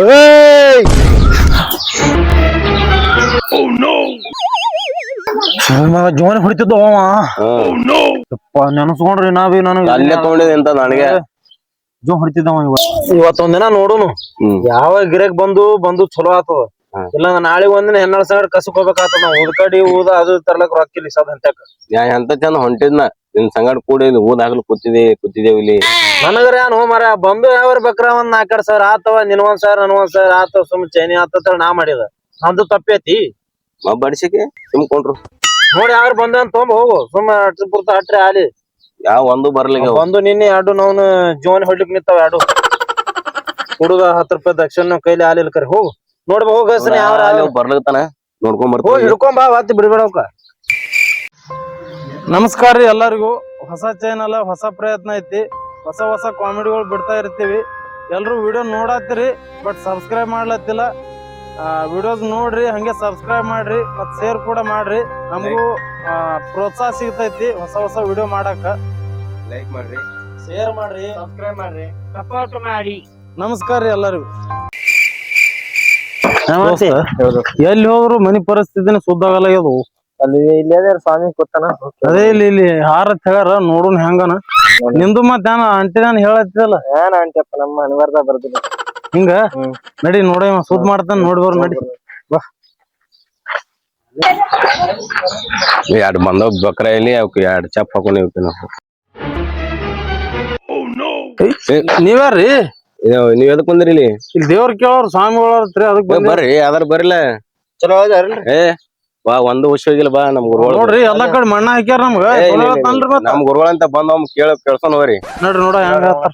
ಏಯ್! ಶಿವಮ್ಮ ಜೋನ್ ಹೊಡಿತಿದ್ದ ಅವ. ಯಪ್ಪ ನೆನಸ್ಕೊಂಡ್ರಿ ನಾವಿ ನನಗೆ. ಅಲ್ಲೇ ತಗೊಂಡಿದೆ ಅಂತ ನನಗೆ. ಜೋ ಹೊಡಿತಿದ್ದವ ಇವತ್ತು. ಇವತ್ತೊಂದಿನ ನೋಡುನು. ಹ್ಮ್. ಯಾವ ಗಿರಕ್ ಬಂದು ಬಂದು ಚಲೋ ಆತದ. ಇಲ್ಲ ನಾಳೆ ಒಂದಿನ ಹೆಣ್ಣಾಳ ಸಂಗಡ ಕಸಕ್ ಹೋಗ್ಬೇಕಾಗ್ತದ ನಾವು ಉದ್ಕಡಿ ಊದ ಅದು ತರ್ಲಕ್ ರೊಕ್ಕಿಲ್ಲ ಸದ್ ಅಂತಕ ಯಾ ಎಂತ ಚಂದ ಹೊಂಟಿದ್ನ? ನಿನ್ ಸಂಗಡ ಕೂಡಿ ಊದ್ ಹಾಕ್ಲು ಕೂತಿದೆ ಕೂತಿದ್ದೇವ್ ಇಲ್ಲಿ. ನನಗರ ಏನ್ ಹೋಮಾರ ಮರ ಬಂದು ಯಾವ ಬೇಕ್ರ ಒಂದ್ ನಾಲ್ಕಾರು ಸಾವಿರ ಆತವ ನಿನ್ ಒಂದ್ ಸಾವಿರ ನನ್ ಒಂದ್ ಸಾವಿರ ಆತವ ಸುಮ್ ಚೈನಿ ಆತ ನಾ ಮಾಡಿದ. ನಂದು ತಪ್ಪೈತಿ. ಬಡಿಸಿಕೆ ಸುಮ್ಕೊಂಡ್ರು ನೋಡಿ ಯಾರು ಬಂದ ಅಂತ ತೊಗೊಂಡ್ ಹೋಗು ಸುಮ್ ಅಟ್ರಿ ಪುರ್ತ ಅಟ್ರಿ ಆಲಿ ಯಾವ ಒಂದು ಬರ್ಲಿಲ್ಲ ಒಂದು ನಿನ್ನೆ ಎರಡು ನಾವು ಜೋನ್ ಹೊಡ್ಲಿಕ್ ನಿಂತವ ಎರಡು. ಹುಡುಗ ಹತ್ತು ರೂಪಾಯಿ ದಕ್ಷಿಣ ಕೈಲಿ ಆಲಿಲ್ ಕರಿ. ಹೋಗು ನೋಡ್ಬ ಹೋಗ ಬರ್ಲತ್ತಾನ ನೋಡ್ಕೊಂಡ್ ಬರ್ತೀವಿ. ಹಿಡ್ಕೊಂಡ್ ಬಾ ಒತ್ತಿ ಬಿಡ್ಬೇಡವ್ಕ ನಮಸ್ಕಾರ ರೀ ಎಲ್ಲರಿಗೂ. ಹೊಸ ಚಾನಲ್ ಹೊಸ ಪ್ರಯತ್ನ ಐತಿ. ಹೊಸ ಹೊಸ ಕಾಮಿಡಿಗಳು ಬಿಡ್ತಾ ಇರ್ತೀವಿ. ಎಲ್ಲರೂ ವಿಡಿಯೋ ನೋಡತ್ತೀರಿ ಬಟ್ ಸಬ್ಸ್ಕ್ರೈಬ್ ಮಾಡ್ಲತ್ತಿಲ್ಲ. ವಿಡಿಯೋಸ್ ನೋಡ್ರಿ ಹಂಗೆ ಸಬ್ಸ್ಕ್ರೈಬ್ ಮಾಡ್ರಿ ಮತ್ತು ಶೇರ್ ಕೂಡ ಮಾಡ್ರಿ. ನಮಗೂ ಆ, ಪ್ರೋತ್ಸಾಹ ಸಿಗ್ತೈತಿ ಹೊಸ ಹೊಸ ವಿಡಿಯೋ ಮಾಡಾಕ ಲೈಕ್ ಮಾಡ್ರಿ. ಶೇರ್ ಮಾಡ್ರಿ. ಸಬ್ಸ್ಕ್ರೈಬ್ ಮಾಡ್ರಿ. ಸಪೋರ್ಟ್ ಮಾಡಿ. ನಮಸ್ಕಾರ ರೀ ಎಲ್ಲರಿಗೂ. ಎಲ್ಲಿ ಹೋದ್ರು ಮನಿ ಪರಿಸ್ಥಿತಿನ ಶುದ್ಧ ಆಗಲ್ಲ ಅಲ್ಲಿ ಇಲ್ಲೇ ಸ್ವಾಮಿ ಕೂತಾನ ಅದೇ ಇಲ್ಲಿ ಇಲ್ಲಿ ಹಾರ ತೆಗಾರ ನೋಡೋಣ ಹೆಂಗನ. ನಿಂದು ಮತ್ ನಾನು ಅಂಟಿ ನಾನು ಹೇಳತ್ತಿದಲ್ಲ ಏನ್ ಅಂಟಪ್ಪ ನಮ್ಮ ಅನಿವಾರ್ದ ಬರ್ದಿಲ್ಲ. ಹಿಂಗ? ನಡಿ ನೋಡ ಸುದ್ ಮಾಡ್ತಾನ ನೋಡಿ ಬರ್ ನಡಿ. ಎರಡ್ ಬಂದವ್ ಬಕ್ರ ಇಲ್ಲಿ ಅವಕ್ ಎರಡ್ ಚಪ್ಪ ಹಾಕೊಂಡಿ ನಾವು. ನೀವ್ಯಾರ್ರಿ? ನೀವ್ ಎದಕ್ ಬಂದ್ರಿ ಇಲ್ಲಿ? ಇಲ್ಲಿ ದೇವ್ರ ಕೇಳೋರ್ ಸ್ವಾಮಿಗಳ ಹತ್ರ ಅದಕ್ ಏ, ಬರ್ರಿ ಅದ್ರ ಬರಿಲ್ಲ ಚಲೋ ಏ ಬಾ ಒಂದು ವರ್ಷ ಹೋಗಿಲ್ಲ ಬಾ ನಮ್ ಗುರುಗಳು ನೋಡ್ರಿ ಎಲ್ಲಾ ಕಡೆ ಮಣ್ಣ ಹಾಕ್ಯಾರ ನಮ್ಗ. ನಮ್ ಗುರುಗಳ ಅಂತ ಬಂದ್ ಕೇಳ ಕೇಳ್ಸೋನ್ ಹೋಗ್ರಿ. ನೋಡ್ರಿ ನೋಡ ಹೆಂಗ ಹೇಳ್ತಾರ.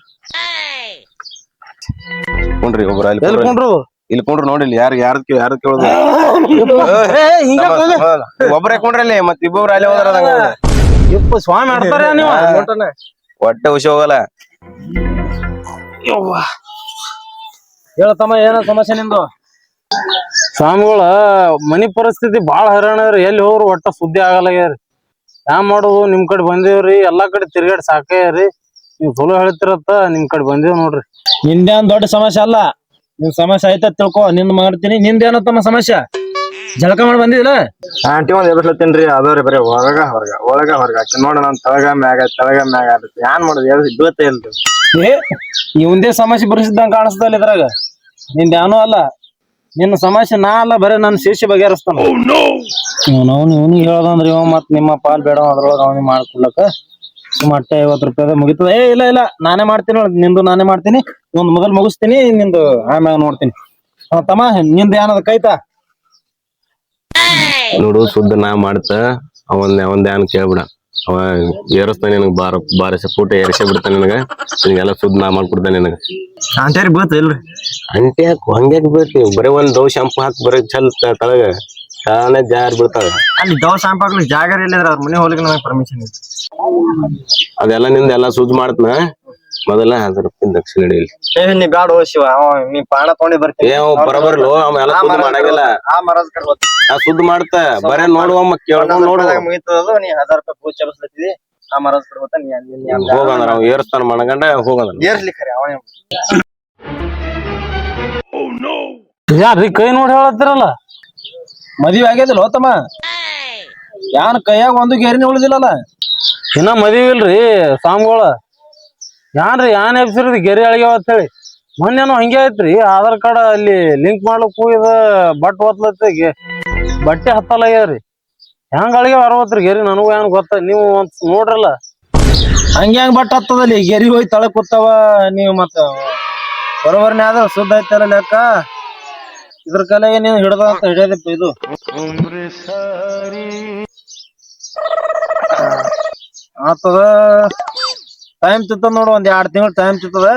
ಕುಂಡ್ರಿ ಒಬ್ರ ಅಲ್ಲಿ ಎಲ್ಲಿ ಕುಂಡ್ರಿ. ಇಲ್ಲಿ ಕುಂಡ್ರು ನೋಡಿ ಇಲ್ಲಿ ಯಾರು ಯಾರ ಯಾರು ಕೇಳುದು? ಒಬ್ರೇ ಕುಂಡ್ರಲ್ಲಿ ಮತ್ ಇಬ್ಬೊಬ್ರು ಅಲ್ಲಿ ಹೋದ್ರ ಯಪ್ಪ ಸ್ವಾಮಿ ಆಡ್ತಾರ ನೀವು? ಹೊಟ್ಟೆ ಹುಷಿ ಹೋಗಲ್ಲ. ಹೇಳತಮ್ಮ ಏನ ಸಮಸ್ಯೆ ನಿಂದು? ಸ್ವಾಮಿಗಳ ಮನಿ ಪರಿಸ್ಥಿತಿ ಬಾಳ ಹೈರಾಣ ರೀ. ಎಲ್ಲಿ ಹೋಗ್ರಿ ಒಟ್ಟ ಸುದ್ದಿ ಆಗಲ್ಲಾಗ್ಯಾರಿ ಯಾ ಮಾಡೋದು ನಿಮ್ ಕಡೆ ಬಂದೇವ್ರಿ ಎಲ್ಲಾ ಕಡೆ ತಿರ್ಗಾಡಿ ಸಾಕಾಗ್ಯಾರಿ ನೀವ್ ಚಲೋ ಹೇಳ್ತಿರತ್ತ ನಿಮ್ ಕಡೆ ಬಂದೇವ್ ನೋಡ್ರಿ. ನಿಂದೇನ್ ದೊಡ್ಡ ಸಮಸ್ಯೆ ಅಲ್ಲ. ನಿಮ್ ಸಮಸ್ಯೆ ಐತ ತಿಳ್ಕೊ. ನಿಂದ್ ಮಾಡ್ತೀನಿ. ನಿಂದೇನತ್ತಮ್ಮ ಸಮಸ್ಯೆ? ಜಳಕ ಮಾಡಿ ಬಂದಿಲ್ಲ ಆಂಟಿ ಒಂದ್ ಎಬ್ಬಿಸ್ಲತ್ತೀನ್ರಿ ಅದವ್ರಿ ಬರೀ ಹೊರಗ ಹೊರಗ ಒಳಗ ಹೊರಗ. ನೋಡ ನಾನ್ ತಳಗ ಮ್ಯಾಗ ತಳಗ ಮ್ಯಾಗ ಆಗುತ್ತೆ. ಏನ್ ಮಾಡೋದು? ಬೀಳ್ತಾ ಇಲ್ರಿ. ಏ ಇವಂದೇ ಸಮಸ್ಯೆ ಬರ್ಸಿದ್ದಂಗ ಕಾಣಿಸ್ತಲ್ಲ ಇದ್ರಾಗ. ನಿಂದ ಏನೂ ಅಲ್ಲ. ನಿನ್ನ ಸಮಸ್ಯೆ ನಾ ಅಲ್ಲ ಬರೇ ನನ್ನ ಶಿಷ್ಯ ಬಗೆಹರಿಸ್ತಾನ. ಅವನು ಇವನಿಗೆ ಹೇಳ್ದಂದ್ರೆ ಇವ ಮತ್ ನಿಮ್ಮ ಪಾಲ್ ಬೇಡ ಅದ್ರೊಳಗ ಅವನಿಗೆ ಮಾಡ್ಕೊಡ್ಲಕ್ಕ. ಸುಮಟ್ಟ ಐವತ್ತು ರೂಪಾಯಿ ಮುಗಿತದ. ಏ ಇಲ್ಲ ಇಲ್ಲ ನಾನೇ ಮಾಡ್ತೀನಿ ನೋಡ್ ನಿಂದು ನಾನೇ ಮಾಡ್ತೀನಿ. ಒಂದ್ ಮೊದಲ್ ಮುಗಿಸ್ತೀನಿ ನಿಂದು ಆಮ್ಯಾಗ ನೋಡ್ತೀನಿ. ತಮ್ಮ ನಿಂದ ಏನದ ಕೈತಾ? ನೋಡು ಸುದ್ದ ನಾ ಮಾಡ್ತ ಅವನ್ ಅವನ್ ಧ್ಯಾನ ಕೇಳ್ಬಿಡ. ಅವ ಏರಿಸ್ತಾನೆ ನಿನಗ್ ಬಾರ ಬಾರಿಸ ಪೂಟ ಏರಿಸಿ ಬಿಡ್ತಾನೆ ನನಗ. ನಿನಗೆಲ್ಲ ಸುದ್ದ ನಾ ಮಾಡ್ಕೊಡ್ತಾನೆ ನಿನಗ. ಅಂತಾರಿ ಬೀಳ್ತಾ ಇಲ್ರಿ? ಅಂಟಿ ಹಾಕು ಹಂಗ್ಯಾಕ್ ಬೀಳ್ತಿ? ಬರೀ ಒಂದ್ ದೋ ಶಾಂಪು ಹಾಕಿ ಬರೀ ಚಲ್ ತಳಗ. ತಾನೇ ಜಾರ್ ಬೀಳ್ತಾವ ಅಲ್ಲಿ ದೋ ಶಾಂಪ್ ಹಾಕಲು ಜಾಗ ಇಲ್ಲದ್ರ ಅವ್ರ ಮನೆ ಹೋಗ್ಲಿಕ್ಕೆ ನಮಗೆ ಪರ್ಮಿಷನ್ ಇತ್ತು ಅದೆಲ್ಲ ನಿಂದ ಎಲ್ಲಾ ಸುದ್ದ ಮಾಡ್ತನ? ಮೊದಲ ರೂಪಾಯಿ ದಕ್ಷಿಣ ಹಿಡೀಲಿ ಏ ನೀ ಬ್ಯಾಡ ಶಿವ ಅವ ನೀ ಪಾಣ ತಗೊಂಡಿ ಬರ್ತೀನಿ. ಏ ಅವ್ ಬರಬರ್ಲು ಅವ ಎಲ್ಲ ಸುದ್ದ ಮಾಡಂಗಿಲ್ಲ. ಆ ಮರದ ಕಡೆ ಹೋಗ್ತೀನಿ ನಾ ಸುದ್ದ ಮಾಡ್ತ ಬರೇ ನೋಡುವಮ್ಮ ಕೇಳ್ಕೊಂಡ್ ನೋಡು ಮುಗಿತದ ನೀ ಹಜಾರ್ ರೂಪಾಯಿ ಪೂಜೆ ಚಬಸ್ಲತ್ತಿದಿ ಆ ಕಡೆ ಹೋಗ್ತಾ ನೀ ಅಲ್ಲಿ ಹೋಗಂದ್ರ ಅವ್ ಏರ್ಸ್ತಾನ ಮಣಗಂಡ ಹೋಗಂದ್ರ ಏರ್ಸ್ಲಿ ಖರೆ ಅವನೇ ಯಾರ್ರಿ ಕೈ ನೋಡಿ ಹೇಳತ್ತಿರಲ್ಲ? ಮದ್ವಿ ಆಗ್ಯದಿಲ್ಲ ಹೋತಮ್ಮ ಯಾನ್ ಕೈಯಾಗ ಒಂದು ಗೇರಿನ ಉಳಿದಿಲ್ಲಲ್ಲ? ಇನ್ನ ಮದ್ವಿ ಇಲ್ರಿ ಸ್ವಾಮಿಗಳ. ಯಾನ್ರಿ ಯಾನ್ ಎಬ್ಸಿರದ್ ಗೆರೆ ಅಳಿಗ್ಯಾವ ಅಂತ ಹೇಳಿ. ಮೊನ್ನೆನೋ ಹಂಗೆ ಐತ್ರಿ ಆಧಾರ್ ಕಾರ್ಡ್ ಅಲ್ಲಿ ಲಿಂಕ್ ಮಾಡ್ಲಿಕ್ಕೆ ಹೋಗಿದ ಬಟ್ ಒತ್ಲತ್ತಿಗೆ ಬಟ್ಟೆ ಹತ್ತಲ್ಲ ಏರಿ ಹೆಂಗ್ ಅಳಿಗೆ ಅರವತ್ರಿ ಗೆರಿ? ನನಗೂ ಏನ್ ಗೊತ್ತ? ನೀವು ಒಂದ್ ನೋಡ್ರಲ್ಲ. ಹಂಗೆ ಹೆಂಗ್ ಬಟ್ಟೆ ಹತ್ತದಲ್ಲಿ ಗೆರಿ ಹೋಗಿ ತಳ ಕೂತವ ನೀವು ಮತ್ತ ಬರೋಬರ್ನೇ ಆದ ಸುದ್ದ ಐತಲ್ಲ ಲೆಕ್ಕ? ಇದ್ರ ಕಲೆಗೆ ನೀವು ಹಿಡ್ದ ಅಂತ ಹಿಡಿಯೋದಪ್ಪ ಇದು. ಆತದ ಟೈಮ್ ತಿತ್ತ ನೋಡು ಒಂದ್ ಎರಡ್ ತಿಂಗಳ ಟೈಮ್ ತಿತ್ತದ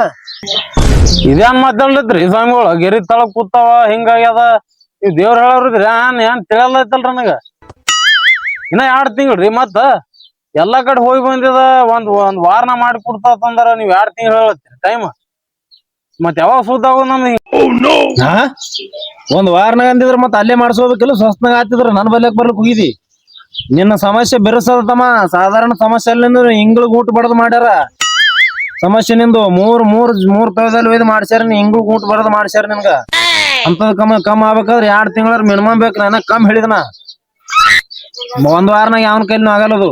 ಇದೇನ್ ಮಾತಾಡ್ಲತ್ರಿ ಸ್ವಾಮಿಗಳು ಗೆರಿ ತಳಕ್ ಕೂತವ ಹಿಂಗಾಗ್ಯದ ನೀವ್ ದೇವ್ರ ಹೇಳೋರಿದ್ರಿ ಏನ್ ಏನ್ ತಿಳಿಯಲ್ಲೈತಲ್ರಿ ನನಗ? ಇನ್ನ ಎರಡ್ ತಿಂಗಳ್ರಿ ಮತ್ತ? ಎಲ್ಲಾ ಕಡೆ ಹೋಗಿ ಬಂದಿದ, ಒಂದ್ ಒಂದ್ ವಾರನ ಮಾಡಿ ಕೊಡ್ತಂದ್ರ ನೀವ್ ಎರಡ್ ತಿಂಗಳು ಹೇಳತ್ತೀರಿ ಟೈಮ್ ಮತ್ ಯಾವಾಗ ಸುದ್ದಾಗೋ ನಮ್ಗೆ ಹಾ? ಒಂದ್ ವಾರನಾಗ ಅಂದಿದ್ರ ಮತ್ತ ಅಲ್ಲೇ ಮಾಡ್ಸೋದಕ್ಕೆಲ್ಲ ಸ್ವಸ್ಥನಾಗ ಆತಿದ್ರ, ನನ್ ಬಲ್ಯಕ್ ಬರ್ಲಿಕ್ ಹೋಗಿದಿ. ನಿನ್ನ ಸಮಸ್ಯೆ ಬೆರೆಸದ ತಮ್ಮ ಸಾಧಾರಣ ಸಮಸ್ಯೆ ಅಲ್ಲಿಂದ ಹಿಂಗ್ಳ ಊಟ ಬಡದ್ ಮಾಡ್ಯಾರ. ಸಮಸ್ಯೆ ನಿಂದು ಮೂರ್ ಮೂರ್ ಮೂರ್ ತಳದಲ್ಲಿ ಒಯ್ದು ಮಾಡ್ಸ್ಯಾರ, ನೀ ಹಿಂಗೂ ಊಟ ಬಡದ್ ಮಾಡ್ಸ್ಯಾರ ನಿನ್ಗ. ಅಂತದ್ ಕಮ್ಮ ಕಮ್ ಆಗ್ಬೇಕಾದ್ರೆ ಎರಡ್ ತಿಂಗಳ ಮಿನಿಮಮ್ ಬೇಕು ನಾನು. ಕಮ್ ಹೇಳಿದನ. ಒಂದ್ ವಾರನಾಗ ಯಾವನ ಆಗಲ್ಲ ಅದು.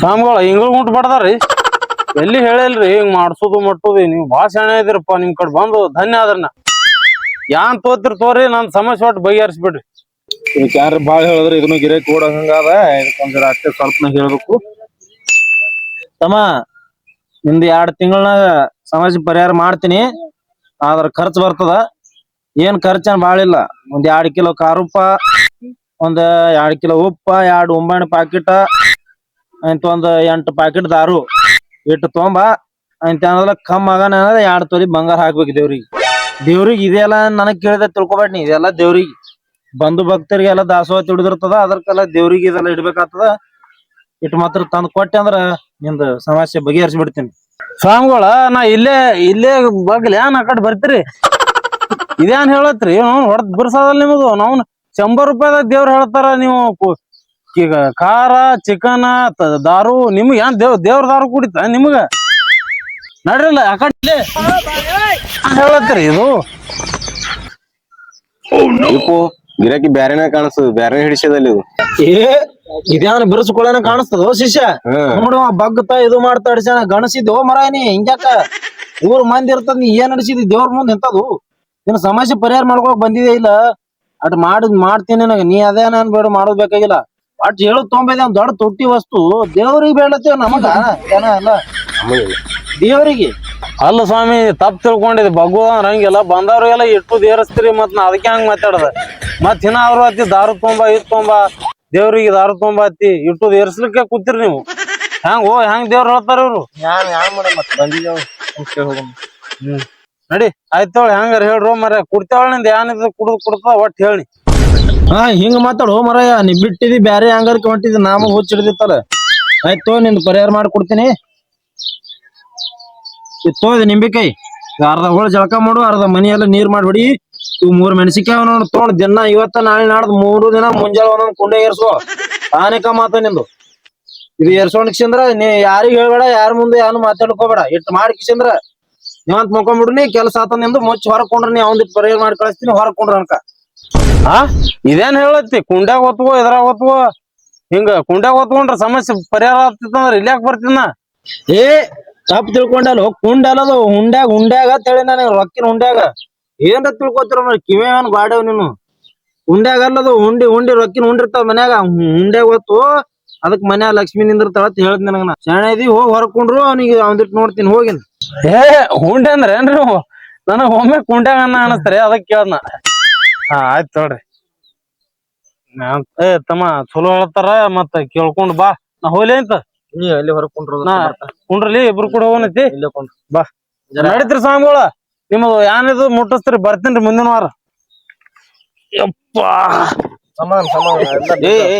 ಸ್ವಾಮಿಗಳ ಹಿಂಗ್ ಉಂಟು ಬಡ್ದಾರಿ ಎಲ್ಲಿ ಹೇಳಿಲ್ರಿ ಹಿಂಗ್ ಮಾಡ್ಸೋದು ಮಟ್ಟೋದು ನೀವು ಭಾಳ ಶಾಣೆ ಇದಿರಪ್ಪ ನಿಮ್ ಕಡೆ ಬಂದು ಧನ್ಯ ಅದ್ರನ್ನ ಯಾನ್ ತೋತಿರ್ ತೋರಿ ನನ್ ಸಮಸ್ಯೆ ಒಟ್ಟು ಬಗೆಹರಿಸ್ಬಿಡ್ರಿ. ಇದಕ್ಕೆ ಯಾರು ಬಾಳ ಹೇಳಿದ್ರೆ ಇದನ್ನು ಗಿರೆ ಕೂಡ ಹಂಗಾದ. ಇದಕ್ಕೊಂದ್ ಅಷ್ಟೇ ಸ್ವಲ್ಪನಾಗ ಹೇಳ್ಬೇಕು. ತಮ್ಮ ನಿಮ್ದು ಎರಡ್ ತಿಂಗಳನಾಗ ಸಮಸ್ಯೆ ಪರಿಹಾರ ಮಾಡ್ತೀನಿ. ಆದ್ರ ಖರ್ಚು ಬರ್ತದ. ಏನ್ ಖರ್ಚೇನ್ ಬಾಳ ಇಲ್ಲ ಒಂದ್ ಎರಡ್ ಕಿಲೋ ಖಾರುಪ್ಪ ಒಂದ್ ಎರಡ್ ಕಿಲೋ ಉಪ್ಪ, ಎರಡ್ ಒಂಬಾಣಿ ಪಾಕಿಟ ಅಂತ ಒಂದ್ ಎಂಟ್ ಪಾಕಿಟ್ ದಾರು ಇಟ್ ತೊಂಬ ಅಂತ ಅನ್ನೋದ್ಲ ಕಮ್ ಆಗನ ಎರಡ್ ತೊಲಿ ಬಂಗಾರ ಹಾಕ್ಬೇಕು ದೇವ್ರಿಗೆ. ದೇವ್ರಿಗೆ ಇದೆಲ್ಲ ನನಗ್ ಕೇಳಿದ ತಿಳ್ಕೊಬೇಡ ನೀ, ಇದೆಲ್ಲ ದೇವ್ರಿಗೆ. ಬಂಧು ಭಕ್ತರಿಗೆ ಎಲ್ಲ ದಾಸೋಹ ತಿಳಿದಿರ್ತದ, ಅದಕ್ಕೆಲ್ಲ ದೇವ್ರಿಗೆ ಇದೆಲ್ಲ ಇಡ್ಬೇಕಾಗ್ತದ. ಇಟ್ ಮಾತ್ರ ತಂದ್ ಕೊಟ್ಟೆ ಅಂದ್ರ ನಿಂದ ಸಮಸ್ಯೆ ಬಗೆಹರಿಸಿ ಬಿಡ್ತೀನಿ ಸ್ವಾಮಿಗಳ, ನಾ ಇಲ್ಲೇ ಇಲ್ಲೇ ಬಗ್ಲಿ ಆ ಕಡೆ ಬರ್ತೀರಿ? ಇದೇನ್ ಹೇಳತ್ರಿ? ಹೊಡೆದ್ ಬಿರ್ಸದಲ್ಲ ನಿಮ್ದು. ನಾವ್ ಶಂಬರ್ ರೂಪಾಯಿದಾಗ ದೇವ್ರ ಹೇಳ್ತಾರ ನೀವು. ಈಗ ಖಾರ ಚಿಕನ್ ದಾರು ನಿಮ್ಗೆ ಏನ್ ದೇವ್ ದೇವ್ರ ದಾರು ಕುಡಿತ ನಿಮ್ಗ? ನಡ್ರಿಲ್ಲ ಆ ಕಡೆ ಇಲ್ಲೇ. ಏನ್ ಹೇಳತ್ರಿ ಇದು? ಇಪ್ಪು ಗಿರಾಕಿ ಬ್ಯಾರೆನೇ ಕಾಣಿಸ್ತದ ಬ್ಯಾರೆ ಹಿಡಿಸದಲ್ಲಿ ಇದು. ಏ ಇದ್ಯಾನ ಕಾಣಿಸ್ತದ ಶಿಷ್ಯ? ನೋಡು ಅವ ಬಗ್ಗತ ಇದು ಮಾಡ್ತಾ ಅಡಿಸ ಗಣಸಿದ್ದು ಮರ ನೀ ಹಿಂಗ್ಯಾಕ? ಊರ್ ಮಂದಿ ಇರ್ತದ ನೀ ಏನ್ ನಡಿಸಿದಿ ದೇವ್ರ ಮುಂದೆ ಎಂತದು ನಿನ್ನ ಸಮಸ್ಯೆ ಪರಿಹಾರ ಮಾಡ್ಕೊಳಕ್ ಬಂದಿದೆ ಇಲ್ಲ? ಅಟ್ ಮಾಡ್ ಮಾಡ್ತೀನಿ ನನಗೆ. ನೀ ಅದೇ ನಾನ್ ಬೇಡ ಮಾಡೋದ್ ಬೇಕಾಗಿಲ್ಲ. ಅಟ್ ಹೇಳು ತೊಂಬೈದೆ ಒಂದ್ ದೊಡ್ಡ ತೊಟ್ಟಿ ವಸ್ತು. ದೇವ್ರಿಗೆ ಬೇಡತ್ತೇವ್ ನಮಗ? ಏನ ಅಲ್ಲ. ದೇವ್ರಿಗೆ? ಅಲ್ಲ ಸ್ವಾಮಿ ತಪ್ಪು ತಿಳ್ಕೊಂಡಿದ್ ಬಗ್ಗು ಹಂಗೆಲ್ಲ ಬಂದವ್ರಿಗೆಲ್ಲ ಇಟ್ಟು ದೇವರಸ್ತೀರಿ ಮತ್ ನಾ ಅದಕ್ಕೆ ಹಂಗ ಮಾತಾಡದ. ಮತ್ ಇನ್ನ ಅವ್ರು ಅತ್ತಿ ದಾರು ತುಂಬಾ ಇದ್ ತುಂಬಾ ದೇವ್ರಿಗೆ ದಾರು ತುಂಬಾ ಅತ್ತಿ ಇಟ್ಟು ದೇರ್ಸ್ಲಿಕ್ಕೆ ಕೂತಿರಿ ನೀವು. ಹೆಂಗ್ ಓ ಹೆಂಗ್ ದೇವ್ರ ಹೇಳ್ತಾರ ಇವ್ರು? ಯಾರು ಯಾನ್ ಮಾಡ ಮತ್ ಬಂದಿದ್ದೇವ ನಡಿ ಆಯ್ತವಳ ಹೆಂಗಾರ ಹೇಳ್ರೋ ಮರ ಕುಡ್ತಾವಳ ನಿಂದ ಏನಿದ್ರು ಕುಡ್ದು ಕುಡ್ತ ಒಟ್ ಹೇಳಿ ಹಾ, ಹಿಂಗ ಮಾತಾಡು ಮರಯ್ಯ ನೀ ಬಿಟ್ಟಿದಿ ಬ್ಯಾರೆ ಹಂಗಾರಕ್ಕೆ ಹೊಂಟಿದ್, ನಾಮ ಹುಚ್ಚಿಡ್ದಿತ್ತಲ್ಲ ಆಯ್ತು ನಿನ್ ಪರಿಹಾರ ಮಾಡ್ಕೊಡ್ತೀನಿ ಇತ್ತೋ, ಇದು ನಿಂಬಿಕಾಯಿ. ಅರ್ಧ ಹೋಳ ಜಳಕ ಮಾಡು, ಅರ್ಧ ಮನಿ ನೀರ್ ಮಾಡ್ಬಿಡಿ ಇವ್ ಮೂರ್ ಮೆಣಸಿಕಾಯಿ ನೋಡ್ ತೊಗೊಂಡ್ ದಿನ ಇವತ್ತ ನಾಳೆ ನಾಡ್ದು ಮೂರು ದಿನ ಮುಂಜಾನೆ ಒಂದೊಂದ್ ಕುಂಡೆ ಏರ್ಸೋ. ಆನೇಕ ಮಾತ ನಿಂದು. ಇದು ಏರ್ಸೋಣ ಕಿಸಂದ್ರ ನೀ ಯಾರಿಗ ಹೇಳ್ಬೇಡ, ಯಾರ ಮುಂದೆ ಯಾರು ಮಾತಾಡ್ಕೋಬೇಡ. ಇಟ್ ಮಾಡಿ ಕಿಸಂದ್ರ ನೀವಂತ ಮುಕೊಂಡ್ಬಿಡ್ನಿ ಕೆಲಸ ಆತ ನಿಂದು, ಮುಚ್ಚಿ ಹೊರಕೊಂಡ್ರಿ ನೀ ಅವಂದಿಟ್ಟು ಪರಿಹಾರ ಮಾಡಿ ಕಳಿಸ್ತೀನಿ ಹೊರಕೊಂಡ್ರ ಅನ್ಕ. ಆ? ಇದೇನ್ ಹೇಳತ್ತಿ? ಕುಂಡ್ಯಾಗ ಹೊತ್ಕೋ ಇದ್ರಾಗ ಹೊತ್ಕೋ. ಹಿಂಗ ಕುಂಡ್ಯಾಗ ಹೊತ್ಕೊಂಡ್ರ ಸಮಸ್ಯೆ ಪರಿಹಾರ ಆಗ್ತಿತ್ತಂದ್ರ ಇಲ್ಯಾಕ್ ಬರ್ತೀನ ಏ, ತಪ್ಪು ತಿಳ್ಕೊಂಡಲ್ಲ ಕುಂಡಲ್ಲದು ಹುಂಡ್ಯಾಗ ಹುಂಡ್ಯಾಗ ತೇಳಿ ನನಗೆ ರೊಕ್ಕಿನ ಹುಂಡ್ಯಾಗ. ಏನ್ರ ತಿಳ್ಕೊತಿರ ನೋಡಿ ಕಿವಿ ನೀನು. ಹುಂಡ್ಯಾಗ ಅಲ್ಲದು ಹುಂಡಿ ಹುಂಡಿ ರೊಕ್ಕಿನ ಹುಂಡಿರ್ತಾವ ಮನ್ಯಾಗ. ಹುಂಡ್ಯಾಗ ಹೊತ್ತು, ಅದಕ್ ಮನ್ಯಾಗ ಲಕ್ಷ್ಮಿ ನಿಂದಿರ್ತಾವ ಅಂತ ಹೇಳ್ದ ನನಗ ಶಾಣೆ ಇದೀವಿ ಹೋಗಿ ಹೊರಕೊಂಡ್ರು ಅವ್ನಿಗೆ ಅವಂದಿಟ್ಟು ನೋಡ್ತೀನಿ, ಹೋಗಿನ್. ಏ ಹುಂಡೆ ಅಂದ್ರ ಏನ್ರಿ ನೀವು? ನನಗ್ ಒಮ್ಮೆ ಕುಂಡ್ಯಾಗ ಅನ್ನ ಅನಸ್ತಾರೆ ಅದಕ್ಕೆ ಕೇಳ್ದ ಹಾ ಆಯ್ತು ನೋಡ್ರಿ ಏ ತಮ್ಮ ಚಲೋ ಹೇಳ್ತಾರ ಮತ್ತ ಕೇಳ್ಕೊಂಡ್ ಬಾ. ನಾ ಹೋಗ್ಲಿ ಅಂತ ನೀ ಕುಂಡ್ರಲಿ ಇಬ್ರು ಕೂಡ ಹೋಗನೈತಿ ಇಲ್ಲೇ ಕೊಂಡ್ರು. ಬಾ. ನಡೀತ್ರಿ ಸ್ವಾಮಿಗಳ. ನಿಮ್ಮದು ಏನಿದು ಮುಟ್ಟಿಸ್ತೀರಿ ಬರ್ತೀನ್ರಿ ಮುಂದಿನ ವಾರ. ಯಪ್ಪಾ. ಸಮಾನ ಸಮಾನ ಏ ಏ